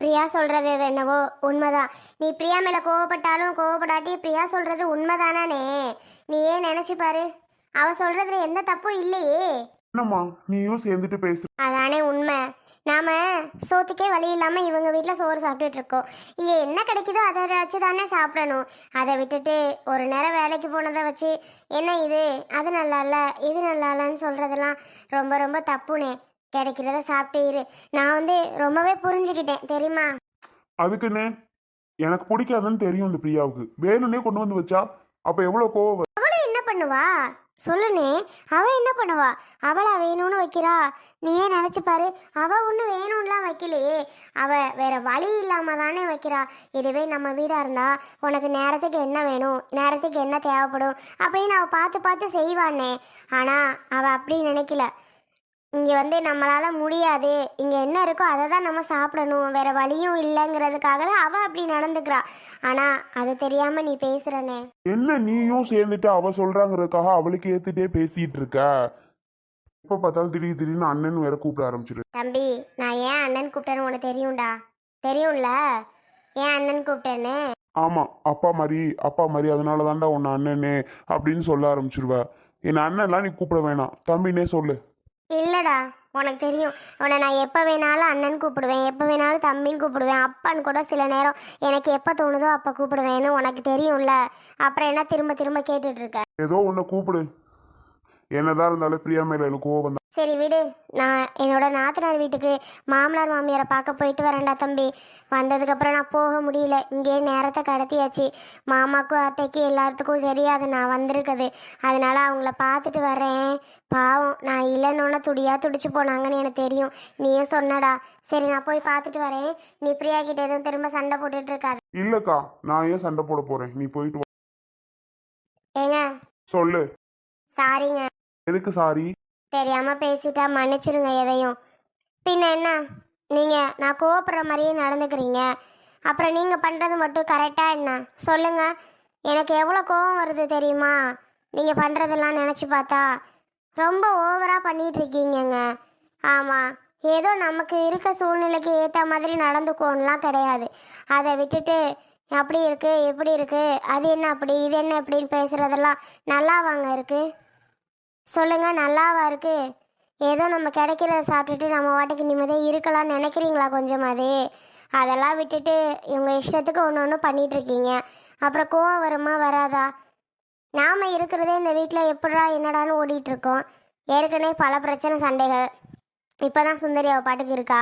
பிரியா சொல்றது இது என்னவோ உண்மைதான். நீ பிரியா மேல கோவப்பட்டாலும் கோவப்படாட்டி பிரியா சொல்றது உண்மைதானே நீ ஏன் நினைச்சு பாரு. அவ சொல்றதுல எந்த தப்பும் இல்லையே. என்னம்மா நீயும் சேர்ந்துட்டு பேசு. அதானே உண்மை. நாம சோத்துக்கே வழி இல்லாம இவங்க வீட்டில் சோறு சாப்பிட்டுட்டு இருக்கோம். இங்க என்ன கிடைக்குதோ அதை வச்சு தானே சாப்பிடணும். அதை விட்டுட்டு ஒரு நேரம் வேலைக்கு போனதை வச்சு என்ன இது? அது நல்லா இல்ல இது நல்லா இல்லைன்னு சொல்றதெல்லாம் ரொம்ப ரொம்ப தப்புனே. கிடைக்கிறத சாப்பிட்டு இரு. நான் வந்து ரொம்பவே புரிஞ்சுக்கிட்டேன் தெரியுமா? அதுக்குன்னு எனக்கு பிடிக்காதுன்னு தெரியும் இந்த பிரியாவுக்கு. வேணும்னே கொண்டு வந்து வச்சா அப்ப எவ்வளவு கோவம் வரும்? அவளும் என்ன பண்ணுவா? சொல்லுனே அவ என்ன பண்ணுவா? அவளா வேணும்னு வைக்கிறா? நீயே நினைச்சு பாரு அவ ஒண்ணு வேணும்லாம் வைக்கலையே. அவ வேற வழி இல்லாம தானே வைக்கிறா. இதுவே நம்ம வீடா இருந்தா உனக்கு நேரத்துக்கு என்ன வேணும் நேரத்துக்கு என்ன தேவைப்படும் அப்படின்னு அவ பார்த்து பார்த்து செய்வானே ஆனா அவ அப்படி நினைக்கல. இங்க வந்து நம்மளால முடியாது. இங்க என்ன இருக்கோ அதை தான் நம்ம சாப்பிடணும். வேற வழியும் இல்லைங்கிறதுக்காக தான் அவ அப்படி நடந்துக்கிறா. ஆனா அது தெரியாம நீ பேசுறனே. என்ன நீயும் சேர்ந்துட்டு அவ சொல்றாங்கிறதுக்காக அவளுக்கு ஏத்துட்டே பேசிட்டு இருக்க எப்ப பார்த்தாலும் திடீர் திடீர்னு அண்ணன் வேற கூப்பிட ஆரம்பிச்சிரு. தம்பி நான் ஏன் அண்ணன் கூப்பிட்டேன்னு உனக்கு தெரியும்டா? தெரியும்ல? ஏன் அண்ணன் கூப்பிட்டேன்னு? ஆமா அப்பா மாதிரி அப்பா மாதிரி அதனால தான்டா உன்னை அண்ணனே அப்படின்னு சொல்ல ஆரம்பிச்சிருவ. என் அண்ணன்லாம் நீ கூப்பிட வேணாம். தம்பினே சொல்லு. இல்லைடா உனக்கு தெரியும். உன்னை நான் எப்போ வேணாலும் அண்ணன் கூப்பிடுவேன் எப்போ வேணாலும் தம்பின்னு கூப்பிடுவேன் அப்பான்னு கூட சில நேரம் எனக்கு எப்போ தோணுதோ அப்போ கூப்பிடுவேன்னு உனக்கு தெரியும்ல. அப்புறம் என்ன திரும்ப திரும்ப கேட்டுட்ருக்க ஏதோ உன்னை கூப்பிடு. என்னதான் இருந்தாலும் பிரியா மேல எனக்கு கோவம் தான் சரி விடு. நான் என்னோட நாத்தனார் வீட்டுக்கு மாமனார் மாமியாரை பார்க்க போயிட்டு வரேன்டா தம்பி. வந்ததுக்கப்புறம் நான் போக முடியல. இங்கேயே நேரத்தை கடத்தியாச்சு. மாமாக்கும் அத்தைக்கும் எல்லாத்துக்கும் தெரியாது. நான் வந்திருக்குது. அதனால அவங்கள பார்த்துட்டு வரேன் பாவம் நான் இல்லைன்னொன்னே துடியா துடிச்சு போனாங்கன்னு எனக்கு தெரியும். நீயும் சொன்னடா. சரி நான் போய் பார்த்துட்டு வரேன். நீ பிரியா கிட்ட எதுவும் திரும்ப சண்டை போட்டுட்டு இருக்காது. இல்லக்கா நான் ஏன் சண்டை போட போறேன்? நீ போயிட்டு வா. ஏங்க? சொல்லு. சாரிங்க எதுக்கு சாரி? தெரியாம பேசிட்டா மன்னிச்சிடுங்க எதையும். பின்ன என்ன? நீங்க நான் கோவப்படுற மாதிரியே நடந்துக்கிறீங்க. அப்புறம் நீங்க பண்றது மட்டும் கரெக்டா என்ன? சொல்லுங்க. எனக்கு எவ்வளோ கோவம் வருது தெரியுமா? நீங்க பண்றதெல்லாம் நினைச்சு பார்த்தா ரொம்ப ஓவரா பண்ணிட்டு இருக்கீங்கங்க ஆமா ஏதோ நமக்கு இருக்க சூழ்நிலைக்கு ஏற்ற மாதிரி நடந்துக்கோன்னுலாம் கிடையாது. அதை விட்டுட்டு அப்படி இருக்கு இப்படி இருக்கு அது என்ன அப்படி இது என்ன இப்படின்னு பேசுறதெல்லாம் நல்லாவாங்க இருக்கு. சொல்லுங்க நல்லாவா இருக்கு? ஏதோ நம்ம கிடைக்கிறத சாப்பிட்டுட்டு நம்ம வாட்டுக்கு நிம்மதியாக இருக்கலாம்னு நினைக்கிறீங்களா கொஞ்சமாவது அதெல்லாம் விட்டுட்டு இவங்க இஷ்டத்துக்கு ஒன்று ஒன்று பண்ணிகிட்ருக்கீங்க அப்புறம் கோவம் வருமா வராதா? நாம் இருக்கிறதே இந்த வீட்டில் எப்படா என்னடான்னு ஓடிட்டுருக்கோம் ஏற்கனவே பல பிரச்சனை சண்டைகள். இப்போதான் சுந்தரி அவள் பாட்டுக்கு இருக்கா.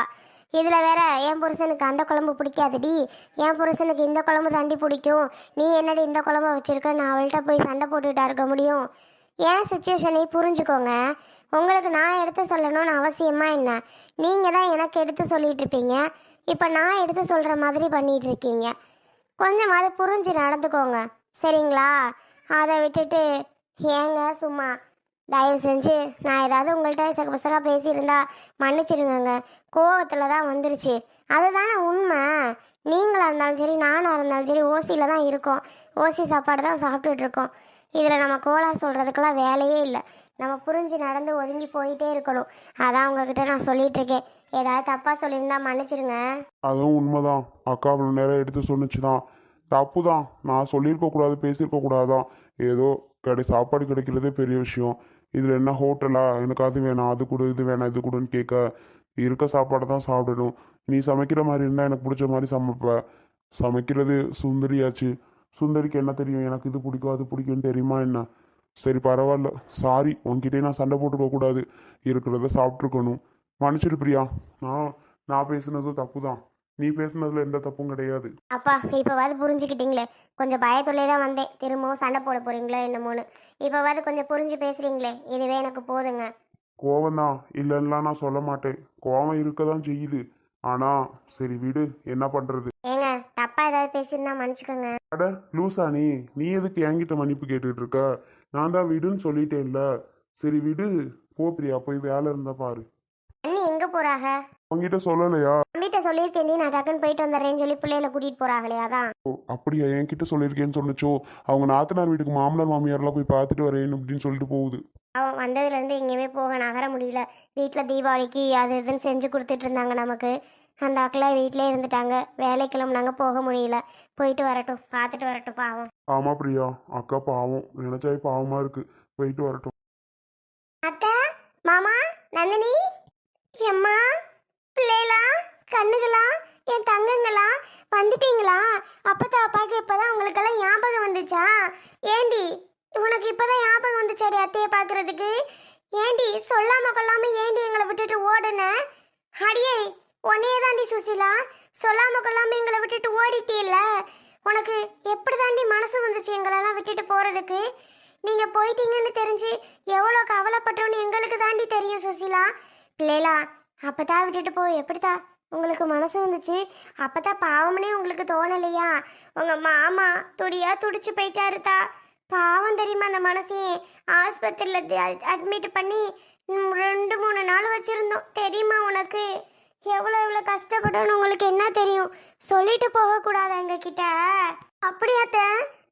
இதில் வேற என் புருஷனுக்கு அந்த குழம்பு பிடிக்காதுடி. என் புருஷனுக்கு இந்த குழம்பு தாண்டி பிடிக்கும். நீ என்னடி இந்த குழம்பு வச்சுருக்க? நான் அவள்கிட்ட போய் சண்டை போட்டுக்கிட்டா இருக்க முடியும்? என் சுச்சுவேஷனை புரிஞ்சுக்கோங்க. உங்களுக்கு நான் எடுத்து சொல்லணும்னு அவசியமா என்ன? நீங்கள் தான் எனக்கு எடுத்து சொல்லிட்டு இருப்பீங்க. இப்போ நான் எடுத்து சொல்கிற மாதிரி பண்ணிகிட்டு இருக்கீங்க. கொஞ்சமாவது புரிஞ்சு நடந்துக்கோங்க. சரிங்களா? அதை விட்டுட்டு ஏங்க சும்மா தயவு செஞ்சு நான் ஏதாவது உங்கள்கிட்ட சகபசகா பேசியிருந்தா மன்னிச்சிடுங்க கோவத்தில் தான் வந்துருச்சு. அதுதானே உண்மை. நீங்களாக இருந்தாலும் சரி நானாக இருந்தாலும் சரி ஓசியில் தான் இருக்கோம். ஓசி சாப்பாடு தான் சாப்பிட்டுட்டு இருக்கோம். இதில் நம்ம கோளாறு சொல்கிறதுக்கெல்லாம் வேலையே இல்லை. நம்ம புரிஞ்சு நடந்து ஒதுங்கி போயிட்டே இருக்கணும். அதான் உங்ககிட்ட நான் சொல்லிட்டு இருக்கேன் ஏதாவது தப்பாக சொல்லியிருந்தா மன்னிச்சிடுங்க. அதுவும் உண்மைதான். அக்கா அவ்வளோ நேரம் எடுத்து சொன்னுச்சு தான் தப்பு தான் நான் சொல்லியிருக்க கூடாது பேசியிருக்க கூடாதான் ஏதோ கடை சாப்பாடு கிடைக்கிறதே பெரிய விஷயம். இதில் என்ன ஹோட்டலா? எனக்கு அது வேணாம். அது கொடு இது வேணாம் இது கொடுன்னு கேட்க இருக்க சாப்பாடை தான் சாப்பிடணும். நீ சமைக்கிற மாதிரி இருந்தால் எனக்கு பிடிச்ச மாதிரி சமைப்ப. சமைக்கிறது சுந்தரியாச்சு. சுந்தரிக்கு என்ன தெரியும்? எனக்கு இது பிடிக்கும் அது பிடிக்கும்னு தெரியுமா என்ன? சரி பரவாயில்ல. சாரி உன்கிட்டயே நான் சண்டை போட்டுக்க கூடாது. இருக்கிறத சாப்பிட்ருக்கணும் மன்னிச்சிடு பிரியா. நான் நான் பேசுனதும் தப்பு தான் நீ பேசுனதுல எந்த தப்பும் கிடையாது. அப்பா இப்போவாது புரிஞ்சுக்கிட்டீங்களே. கொஞ்சம் பயத்துள்ளே தான் வந்தேன். திரும்பவும் சண்டை போட போறீங்களோ என்னமோன்னு. இப்போவாது கொஞ்சம் புரிஞ்சு பேசுறீங்களே. இதுவே எனக்கு போதுங்க. கோவம் தான் இல்லைன்னா நான் சொல்ல மாட்டேன். கோவம் இருக்க தான் செய்யுது. ஆனா சரி விடு என்ன பண்றது? ஏங்க தப்பா ஏதாவது பேசியிருந்தா மன்னிச்சுக்கோங்க. அட லூசா நீ நீ எதுக்கு என்கிட்ட மன்னிப்பு கேட்டுட்டு இருக்க? நான் தான் விடுன்னு சொல்லிட்டேன்ல. சரி விடு போ பிரியா போய் வேலை இருந்தா பாரு. அண்ணி எங்க போறாக? உங்ககிட்ட சொல்லலையா? வீட்டை சொல்லியிருக்கேன் நான் டக்குன்னு போயிட்டு வந்துடுறேன்னு சொல்லி பிள்ளைகளை கூட்டிட்டு போறாங்களே அதான். ஓ அப்படியா? என்கிட்ட சொல்லியிருக்கேன்னு சொன்னச்சோ? அவங்க நாத்தனார் வீட்டுக்கு மாமனார் மாமியார்லாம் போய் பார்த்துட்டு வரேன் அப்படின்னு சொல்லிட்டு போகுது. அவன் வந்ததுலேருந்து எங்கேயுமே போக நகர முடியல. வீட்டில் தீபாவளிக்கு அது இதுன்னு செஞ்சு கொடுத்துட்டு இருந்தாங்க நமக்கு. அந்த அக்கெல்லாம் வீட்டிலே இருந்துட்டாங்க. வேலைக்கு கிளம்புனாங்க போக முடியல. போயிட்டு வரட்டும் பார்த்துட்டு வரட்டும் பாவம். ஆமா பிரியா அக்கா பாவம். நினைச்சாவே பாவமா இருக்கு. போயிட்டு வரட்டும். அத்தை மாமா நந்தினி. எம்மா பிள்ளைகளா கண்ணுகளா என் தங்கங்களா வந்துட்டீங்களா? அப்பத்தா அப்பாக்கு இப்பதான் உங்களுக்கெல்லாம் ஞாபகம் வந்துச்சா? ஏண்டி உனக்கு இப்பதான் ஞாபகம் வந்துச்சாடி அத்தையை பார்க்குறதுக்கு? ஏண்டி சொல்லாம கொள்ளாம ஏண்டி எங்களை விட்டுட்டு ஓடுன? அடியே உன்னையே தாண்டி சுசிலா சொல்லாம கொள்ளாம எங்களை விட்டுட்டு ஓடிட்டீல்ல? உனக்கு எப்படி தாண்டி மனசு வந்துச்சு எங்களெல்லாம் விட்டுட்டு போறதுக்கு? நீங்க போயிட்டீங்கன்னு தெரிஞ்சு எவ்வளோ கவலைப்பட்டோன்னு எங்களுக்கு தாண்டி தெரியும் சுசிலா. பிள்ளைலா அப்பதான் விட்டுட்டு போ எப்படித்தா உங்களுக்கு மனசு வந்துச்சு? அப்பதான் பாவம்னே உங்களுக்கு தோணலையா? உங்க மாமா துடியா துடிச்சு போயிட்டாருதா? பாவம் தெரியுமா அந்த மனசையே? ஆஸ்பத்திரியில் அட்மிட் பண்ணி ரெண்டு மூணு நாள் வச்சிருந்தோம். தெரியுமா உனக்கு? எவ்வளோ எவ்வளோ கஷ்டப்பட்டோன்னு உங்களுக்கு என்ன தெரியும்? சொல்லிட்டு போகக்கூடாது எங்ககிட்ட? அப்படியாத்த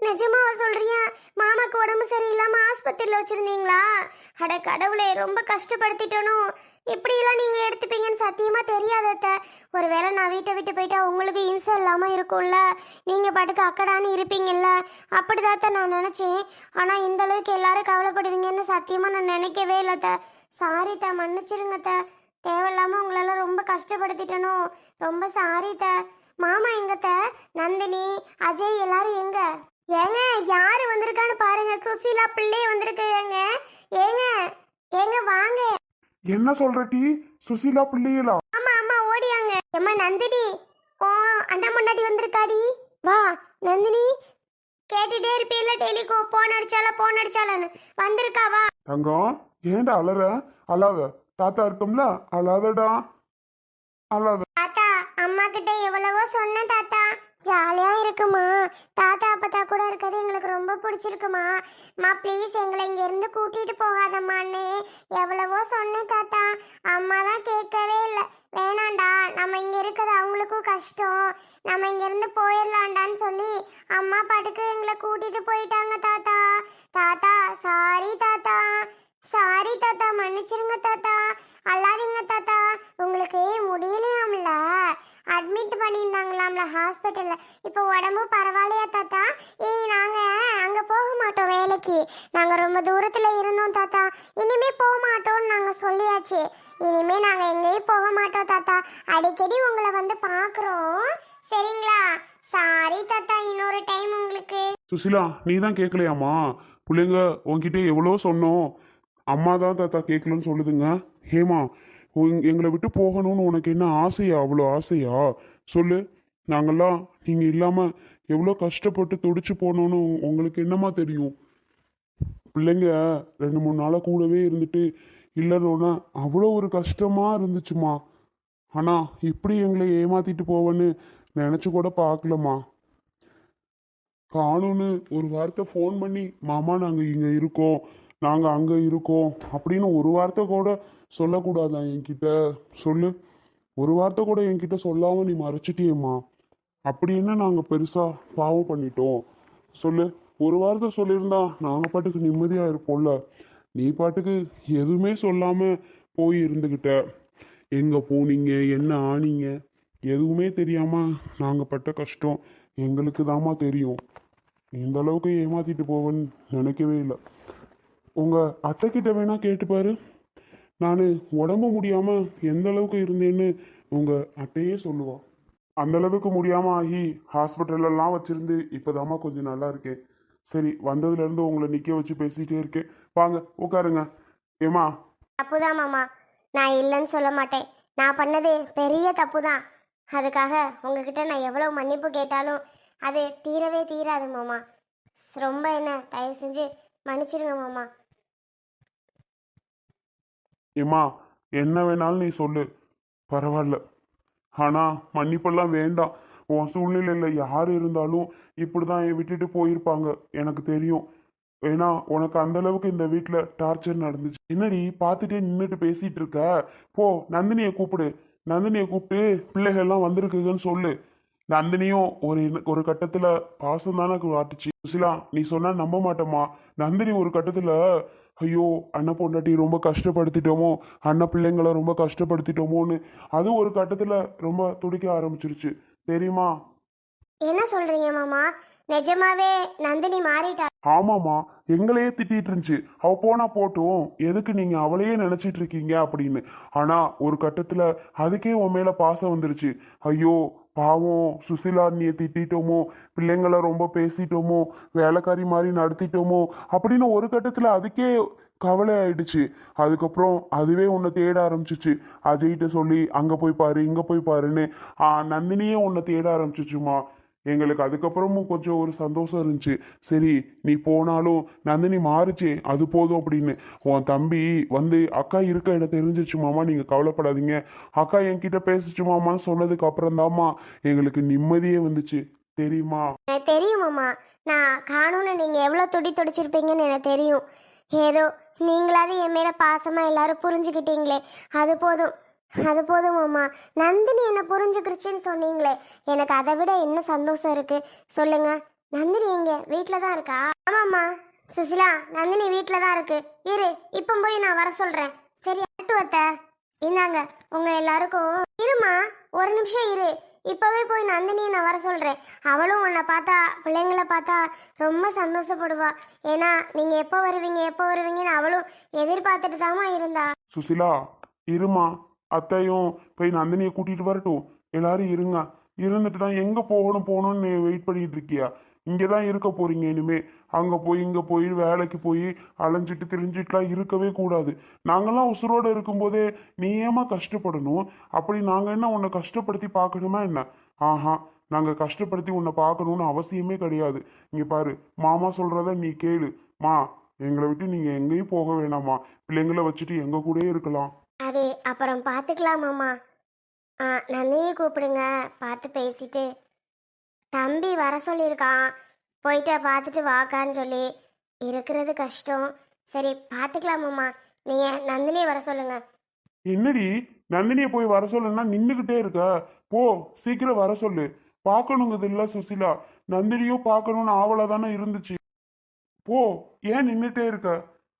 நிஜமாவா சொல்றியா? மாமாக்கு உடம்பு சரியில்லாம ஆஸ்பத்திரியில் வச்சிருந்தீங்களா? அட கடவுளே ரொம்ப கஷ்டப்படுத்திட்டனோ? இப்படியெல்லாம் நீங்கள் எடுத்துப்பீங்கன்னு சத்தியமாக தெரியாதத்த ஒருவேளை நான் வீட்டை விட்டு போயிட்டா உங்களுக்கு இம்சை இல்லாமல் இருக்கும்ல? நீங்கள் பாட்டுக்கு அக்கடான்னு இருப்பீங்கல்ல? அப்படிதாத்த நான் நினச்சேன். ஆனால் இந்த அளவுக்கு எல்லாரும் கவலைப்படுவீங்கன்னு சத்தியமாக நான் நினைக்கவே இல்லைத்த சாரி த மன்னிச்சிருங்கத்த தேவையில்லாமல் உங்களெல்லாம் ரொம்ப கஷ்டப்படுத்திட்டனோ? ரொம்ப சாரி த மாமா எங்கத்த நந்தினி அஜய் எல்லாரும் எங்க? ஏங்க யாரு வந்திருக்கான்னு பாருங்க. சுசீலா பிள்ளை வந்திருக்கு ஏங்க ஏங்க வாங்க என்ன சொல்ற டி சுசீலா பிள்ளைகளா? ஆமா ஆமா ஓடியாங்க. ஏம்மா நந்தினி? ஓ அண்ணா முன்னாடி வந்திருக்காடி. வா நந்தினி. கேட்டுட்டே இருப்பீல்ல டெய்லி போன் அடிச்சால போன் அடிச்சாலன்னு வந்திருக்கா வா. தங்கம் ஏன்டா அலற? அழாத. தாத்தா இருக்கும்ல அழாதடா. அழாத. தாத்தா அம்மா கிட்ட எவ்வளவோ சொன்னேன் தாத்தா. ஜாலியா இருக்குமா? தாத்தா அப்பத்தா கூட இருக்கிறது எங்களுக்கு ரொம்ப பிடிச்சிருக்குமா? மா ப்ளீஸ் எங்களை இங்க இருந்து கூட்டிட்டு போகாதம்மான்னு எவ்வளவோ சொன்னேன் தாத்தா. அம்மா தான் கேட்கவே இல்லை. வேணாண்டா நம்ம இங்க இருக்கிறது அவங்களுக்கும் கஷ்டம். நம்ம இங்க இருந்து போயிடலாண்டான்னு சொல்லி அம்மா பாட்டுக்கு எங்களை கூட்டிட்டு போயிட்டாங்க தாத்தா. தாத்தா சாரி தாத்தா. சாரி தாத்தா மன்னிச்சிருங்க தாத்தா அல்லாதீங்க தாத்தா உங்களுக்கு முடியலையாம்ல அட்மிட் பண்ணியிருந்தாங்களாம்ல ஹாஸ்பிட்டலில் இப்போ உடம்பு பரவாயில்லையா தாத்தா இனி நாங்கள் அங்கே போக மாட்டோம் வேலைக்கு நாங்கள் ரொம்ப தூரத்தில் இருந்தோம் தாத்தா இனிமே போக மாட்டோம்னு நாங்கள் சொல்லியாச்சு இனிமே நாங்கள் எங்கேயும் போக மாட்டோம் தாத்தா அடிக்கடி உங்களை வந்து பார்க்குறோம் சரிங்களா சாரி தாத்தா இன்னொரு டைம் உங்களுக்கு சுசிலா நீ தான் கேட்கலையாம்மா பிள்ளைங்க உன்கிட்ட எவ்வளோ சொன்னோம். அம்மா தான் தாத்தா கேட்கலன்னு சொல்லுதுங்க. ஹேமா எங்களை விட்டு போகணும்னு உனக்கு என்ன ஆசையா? அவ்வளோ ஆசையா? சொல்லு. நாங்கள்லாம் நீங்கள் இல்லாமல் எவ்வளோ கஷ்டப்பட்டு துடிச்சு போனோன்னு உங்களுக்கு என்னம்மா தெரியும்? பிள்ளைங்க ரெண்டு மூணு நாளாக கூடவே இருந்துட்டு இல்லைன்னொன்னா அவ்வளோ ஒரு கஷ்டமாக இருந்துச்சுமா. ஆனால் இப்படி எங்களை ஏமாத்திட்டு போவேன்னு நினச்சி கூட பார்க்கலம்மா. காணுன்னு ஒரு வார்த்தை ஃபோன் பண்ணி மாமா நாங்கள் இங்கே இருக்கோம். நாங்கள் அங்கே இருக்கோம். அப்படின்னு ஒரு வார்த்தை கூட சொல்லக்கூடாதா என்கிட்ட? சொல்லு. ஒரு வார்த்தை கூட என்கிட்ட சொல்லாமல் நீ மறைச்சிட்டியேம்மா. அப்படி என்ன நாங்கள் பெருசாக பாவம் பண்ணிட்டோம்? சொல்லு. ஒரு வார்த்தை சொல்லியிருந்தா நாங்கள் பாட்டுக்கு நிம்மதியாக இருப்போம்ல. நீ பாட்டுக்கு எதுவுமே சொல்லாமல் போய் இருந்துக்கிட்ட எங்கே போனீங்க? என்ன ஆனீங்க? எதுவுமே தெரியாமல் நாங்கள் பட்ட கஷ்டம் எங்களுக்கு தாம்மா தெரியும். இந்த அளவுக்கு ஏமாத்திட்டு போவேன்னு நினைக்கவே இல்லை. உங்கள் அத்தைக்கிட்ட வேணால் கேட்டுப்பாரு நான் உடம்பு முடியாமல் எந்த அளவுக்கு இருந்தேன்னு உங்கள் அத்தையே சொல்லுவா. அந்த அளவுக்கு முடியாமல் ஆகி ஹாஸ்பிட்டலெல்லாம் வச்சுருந்து இப்போதாம்மா கொஞ்சம் நல்லா இருக்கேன் சரி வந்ததுலேருந்து உங்களை நிற்க வச்சு பேசிகிட்டே இருக்கேன் வாங்க உட்காருங்க. ஏம்மா? தப்புதான் மாமா. நான் இல்லைன்னு சொல்ல மாட்டேன். நான் பண்ணது பெரிய தப்பு தான் அதுக்காக உங்ககிட்ட நான் எவ்வளோ மன்னிப்பு கேட்டாலும் அது தீரவே தீராது மாமா. ரொம்ப என்ன தயவு செஞ்சு மன்னிச்சிடுங்க மாமா. ஏம்மா என்ன வேணாலும் நீ சொல்லு. பரவாயில்ல. ஆனால் மன்னிப்பெல்லாம் வேண்டாம். உன் சூழ்நிலையில் யார் இருந்தாலும் இப்படி தான் விட்டுட்டு போயிருப்பாங்க. எனக்கு தெரியும். ஏன்னா உனக்கு அந்த அளவுக்கு இந்த வீட்டில் டார்ச்சர் நடந்துச்சு. என்னடி பார்த்துட்டே நின்றுட்டு பேசிட்டு இருக்க? போ நந்தினியை கூப்பிடு. நந்தினியை கூப்பிட்டு பிள்ளைகள்லாம் வந்திருக்குதுன்னு சொல்லு. நந்தினியும் ஒரு ஒரு கட்டத்தில் பாசம் தானே காட்டுச்சு சுசிலா நீ சொன்னா நம்ப மாட்டேம்மா. நந்தினி ஒரு கட்டத்தில் ஐயோ அண்ணன் பொண்டாட்டி ரொம்ப கஷ்டப்படுத்திட்டோமோ அண்ணன் பிள்ளைங்களை ரொம்ப கஷ்டப்படுத்திட்டோமோன்னு அது ஒரு கட்டத்தில் ரொம்ப துடிக்க ஆரம்பிச்சிருச்சு. தெரியுமா? என்ன சொல்றீங்க மாமா? நிஜமாவே நந்தினி மாறிட்டா? ஆமாம்மா எங்களையே திட்டிட்டு இருந்துச்சு. அவ போனா போட்டும். எதுக்கு நீங்க அவளையே நினைச்சிட்டு இருக்கீங்க அப்படின்னு. ஆனா ஒரு கட்டத்துல அதுக்கே உன் மேல பாசம் வந்துருச்சு. ஐயோ பாவம் சுசிலா நீ திட்டிட்டோமோ பிள்ளைங்களை ரொம்ப பேசிட்டோமோ வேலைக்காரி மாதிரி நடத்திட்டோமோ அப்படின்னு ஒரு கட்டத்தில் அதுக்கே கவலை ஆயிடுச்சு. அதுக்கப்புறம் அதுவே உன்னை தேட ஆரம்பிச்சிச்சு. அஜய்கிட்ட சொல்லி அங்கே போய் பாரு இங்கே போய் பாருன்னு நந்தினியே உன்னை தேட ஆரம்பிச்சிச்சுமா? எங்களுக்கு அதுக்கப்புறமும் கொஞ்சம் ஒரு சந்தோஷம் இருந்துச்சு. சரி நீ போனாலும் நந்தினி மாறுச்சு அது போதும் அப்படின்னு. உன் தம்பி வந்து அக்கா இருக்க இடம் தெரிஞ்சிச்சு மாமா நீங்கள் கவலைப்படாதீங்க. அக்கா என்கிட்ட பேசிச்சு மாமான்னு சொன்னதுக்கு அப்புறம் எங்களுக்கு நிம்மதியே வந்துச்சு. தெரியுமா? எனக்கு தெரியும் நான் காணும்னு நீங்கள் எவ்வளோ துடி துடிச்சிருப்பீங்கன்னு எனக்கு தெரியும். ஏதோ நீங்களாவது என் மேல பாசமா எல்லாரும் புரிஞ்சுக்கிட்டீங்களே அது போதும். அது போதும் மாமா நந்தினி என்ன புரிஞ்சுக்கிருச்சுன்னு சொன்னீங்களே. எனக்கு அதை விட என்ன சந்தோஷம் இருக்கு? சொல்லுங்க. நந்தினி எங்க? வீட்டில் தான் இருக்கா? ஆமாம்மா. சுசிலா நந்தினி வீட்டில் தான் இருக்கு. இரு இப்போ போய் நான் வர சொல்றேன். சரி அட்டுவத்த இந்தாங்க உங்க எல்லாருக்கும். இருமா ஒரு நிமிஷம் இரு. இப்பவே போய் நந்தினியை நான் வர சொல்றேன். அவளும் உன்னை பார்த்தா பிள்ளைங்கள பார்த்தா ரொம்ப சந்தோஷப்படுவா. ஏன்னா நீங்க எப்போ வருவீங்க எப்போ வருவீங்கன்னு அவளும் எதிர்பார்த்துட்டு தாமா இருந்தா. சுசிலா இருமா அத்தையும் போய் நந்தினியை கூட்டிட்டு வரட்டும். எல்லாரும் இருங்க. இருந்துட்டு தான் எங்க போகணும் போகணும்னு வெயிட் பண்ணிட்டு இருக்கியா? இங்கே தான் இருக்க போறீங்க இனிமே. அங்க போய் இங்க போய் வேலைக்கு போய் அலைஞ்சிட்டு திரிஞ்சிட்டுலாம் இருக்கவே கூடாது. நாங்கெல்லாம் உசுரோட இருக்கும்போதே நீ ஏமா கஷ்டப்படணும்? அப்படி நாங்க என்ன உன்னை கஷ்டப்படுத்தி பார்க்கணுமா என்ன? ஆஹா நாங்க கஷ்டப்படுத்தி உன்னை பார்க்கணும்னு அவசியமே கிடையாது. இங்க பாரு மாமா சொல்றத நீ கேளு. மா எங்களை விட்டு நீங்க எங்கேயும் போக வேணாமா பிள்ளைங்கள வச்சுட்டு எங்க கூடயே இருக்கலாம். அது அப்புறம் பார்த்துக்கலாம் மாமா. ஆ நந்தினியை கூப்பிடுங்க. பார்த்து பேசிட்டு. தம்பி வர சொல்லியிருக்கான். போயிட்டு பார்த்துட்டு வாக்கான்னு சொல்லி. இருக்கிறது கஷ்டம். சரி பார்த்துக்கலாம் மாமா. நீங்கள் நந்தினியை வர சொல்லுங்க. என்னடி? நந்தினியை போய் வர சொல்லுன்னா நின்றுக்கிட்டே இருக்க. போ சீக்கிரம் வர சொல்லு. பார்க்கணுங்கிறது இல்ல சுசிலா. நந்தினியும் பார்க்கணும்னு ஆவலா தானே இருந்துச்சு. போ ஏன் நின்றுட்டே இருக்க?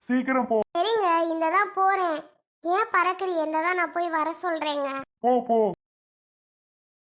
சீக்கிரம் போ. சரிங்க இந்த தான் போகிறேன் ஏன் பறக்குறீ? என்னதான் தான் நான் போய் வர சொல்கிறேங்க போ போ.